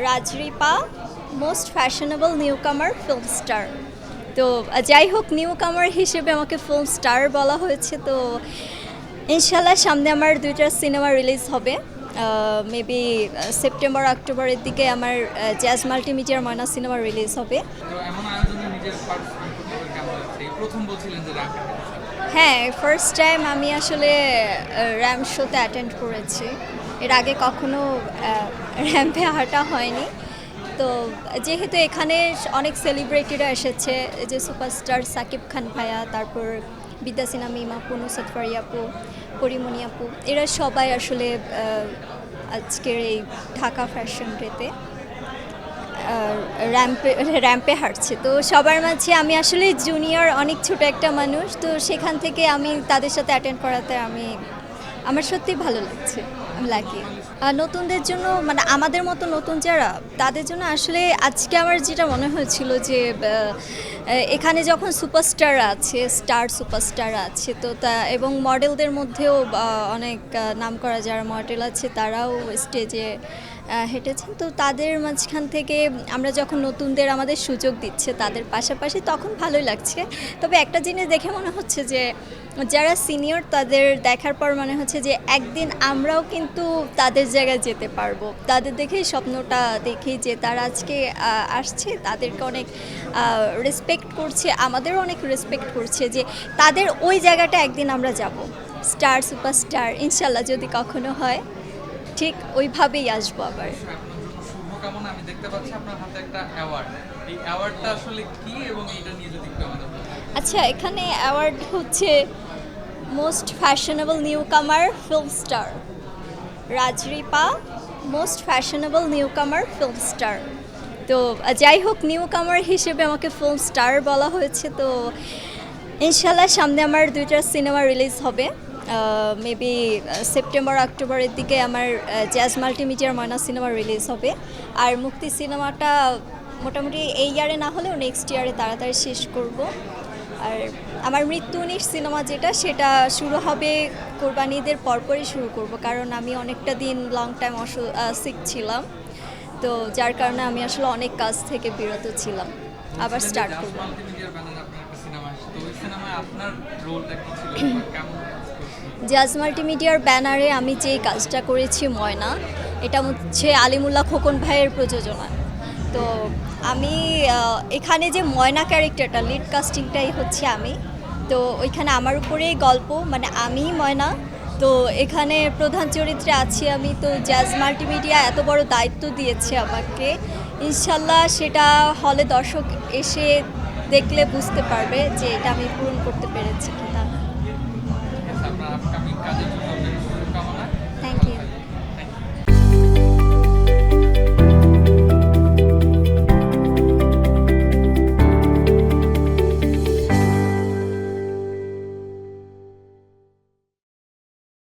Rajripa most fashionable newcomer film star তো যাই হোক নিউ কামার হিসেবে আমাকে ফিল্ম স্টার বলা হয়েছে, তো ইনশাল্লাহ সামনে আমার দুইটা সিনেমা রিলিজ হবে। মেবি সেপ্টেম্বর অক্টোবরের দিকে আমার জ্যাজ মাল্টিমিডিয়ার ময়না সিনেমা রিলিজ হবে। হ্যাঁ ফার্স্ট টাইম আমি আসলে র্যাম শোতে অ্যাটেন্ড করেছি। এর আগে কখনো র্যাম্পে হাঁটা হয়নি। তো যেহেতু এখানে অনেক সেলিব্রিটিরা এসেছে যে সুপারস্টার সাকিব খান ভাইয়া, তারপর বিদ্যাসিনা মিমা আপু নুসত ফারিয়া আপু, পরিমণি আপু, এরা সবাই আসলে আজকের এই ঢাকা ফ্যাশন ডেতে র্যাম্পে র্যাম্পে হাঁটছে। তো সবার মাঝে আমি আসলে জুনিয়র অনেক ছোট একটা মানুষ, তো সেখান থেকে আমি তাদের সাথে অ্যাটেন্ড করাতে আমি, আমার সত্যি ভালো লাগছে, আমি লাকি নতুনদের জন্য মানে আমাদের মতো নতুন যারা, তাদের জন্য আসলে আজকে আমার যেটা মনে হয়েছিল যে এখানে যখন সুপারস্টার আছে স্টার সুপারস্টার আছে, তো তা, এবং মডেলদের মধ্যেও অনেক নাম করা যারা মডেল আছে, তারাও স্টেজে হেঁটেছেন। তো তাদের মাঝখান থেকে আমরা যখন নতুনদের আমাদের সুযোগ দিচ্ছে তাদের পাশাপাশি তখন ভালোই লাগছে। তবে একটা জিনিস দেখে মনে হচ্ছে যে যারা সিনিয়র তাদের দেখার পর মনে হচ্ছে যে একদিন আমরাও কিন্তু তাদের জায়গায় যেতে পারব। তাদের দেখেই স্বপ্নটা দেখেই যে তারা আজকে আসছে, তাদেরকে অনেক রেসপেক্ট করছে, আমাদেরও অনেক রেসপেক্ট করছে যে তাদের ওই জায়গাটা একদিন আমরা যাব। স্টার সুপারস্টার ইনশাল্লাহ যদি কখনো হয়। ঠিক ওইভাবেই আসব আবার। শুভকামনা আমি দেখতে পাচ্ছি আপনার হাতে একটা অ্যাওয়ার্ড এই অ্যাওয়ার্ডটা আসলে কি এবং এটা নিয়ে যদি একটু আমাদের আচ্ছা এখানে অ্যাওয়ার্ড হচ্ছে most fashionable newcomer film star Rajripa most fashionable newcomer film star তো যাই হোক নিউ কামার হিসেবে আমাকে ফিল্ম স্টার বলা হয়েছে তো ইনশাল্লাহ সামনে আমার দুইটা সিনেমা রিলিজ হবে। মেবি সেপ্টেম্বর অক্টোবরের দিকে আমার জ্যাজ মাল্টিমিডিয়ার ময়না সিনেমা রিলিজ হবে। আর মুক্তি সিনেমাটা মোটামুটি এই ইয়ারে না হলেও নেক্সট ইয়ারে তাড়াতাড়ি শেষ করব। আর আমার মৃত্যু উনিশ সিনেমা যেটা, সেটা শুরু হবে কোরবানিদের পরপরই শুরু করব, কারণ আমি অনেকটা দিন লং টাইম অসু সিক ছিলাম। তো যার কারণে আমি আসলে অনেক কাজ থেকে বিরত ছিলাম। আবার স্টার্ট করব? জাজ মাল্টিমিডিয়ার ব্যানারে আমি যেই কাজটা করেছি ময়না, এটা হচ্ছে আলিমুল্লাহ খোকন ভাইয়ের প্রযোজনা। তো আমি এখানে যে ময়না ক্যারেক্টারটা লিড কাস্টিংটাই হচ্ছে আমি। তো ওইখানে আমার উপরেই গল্প মানে আমি ময়না। তো এখানে প্রধান চরিত্রে আছি আমি, তো জাজ মাল্টিমিডিয়া এত বড় দায়িত্ব দিয়েছে আমাকে। ইনশাল্লাহ সেটা হলে দর্শক এসে দেখলে বুঝতে পারবে যে এটা আমি পূরণ করতে পেরেছি কিনা। আপনার আপকামিং কাজের জন্য আপনাকে শুভকামনা থ্যাংক ইউ